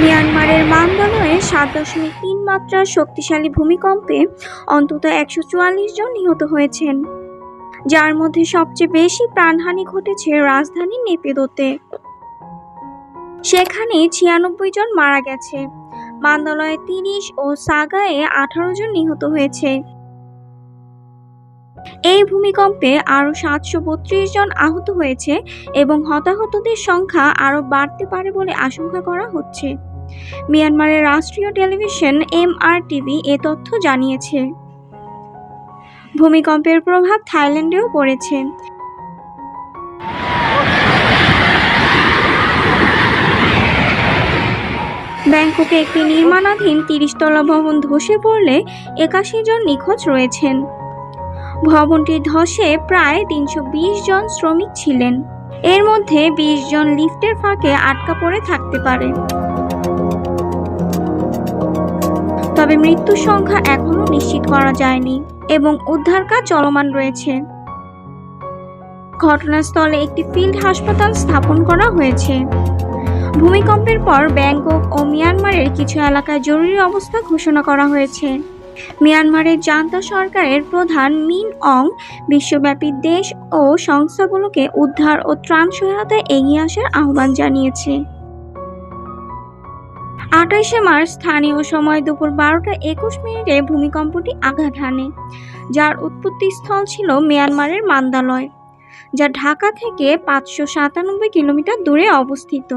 মিয়ানমারের মান্দালয়ে সাত দশমিক তিন মাত্রার শক্তিশালী ভূমিকম্পে অন্তত একশো চুয়াল্লিশ জন নিহত হয়েছেন, যার মধ্যে সবচেয়ে বেশি প্রাণহানি ঘটেছে রাজধানী নেপেদোতে। সেখানে ছিয়ানব্বই জন মারা গেছে। মান্দালয়ে তিরিশ ও সাগায়ে আঠারো জন নিহত হয়েছে। এই ভূমিকম্পে আরও সাতশো বত্রিশ জন আহত হয়েছে এবং হতাহতদের সংখ্যা আরও বাড়তে পারে বলে আশঙ্কা করা হচ্ছে। মিয়ানমারের রাষ্ট্রীয় টেলিভিশন এমআরটিভি এ তথ্য জানিয়েছে। ভূমিকম্পের প্রভাব থাইল্যান্ডেও পড়েছে। ব্যাংককে একটি নির্মাণাধীন তিরিশতলা ভবন ধসে পড়লে একাশি জন নিখোঁজ রয়েছেন। ভবনটির ধসে প্রায় তিনশো বিশ জন শ্রমিক ছিলেন। এর মধ্যে বিশ জন লিফটের ফাঁকে আটকা পড়ে থাকতে পারে। তবে মৃত্যুর সংখ্যা এখনও নিশ্চিত করা যায়নি এবং উদ্ধার কাজ চলমান রয়েছে। ঘটনাস্থলে একটি ফিল্ড হাসপাতাল স্থাপন করা হয়েছে। ভূমিকম্পের পর ব্যাংকক ও মিয়ানমারের কিছু এলাকায় জরুরি অবস্থা ঘোষণা করা হয়েছে। মিয়ানমারের জান্তা সরকারের প্রধান মিন অং বিশ্বব্যাপী দেশ ও সংস্থাগুলোকে উদ্ধার ও ত্রাণ সহায়তায় এগিয়ে আসার আহ্বান জানিয়েছে। আঠাশে মার্চ স্থানীয় সময় দুপুর বারোটা একুশ মিনিটে ভূমিকম্পটি আঘাত হানে, যার উৎপত্তিস্থল ছিল মিয়ানমারের মান্দালয়, যা ঢাকা থেকে পাঁচশো সাতানব্বই কিলোমিটার দূরে অবস্থিত।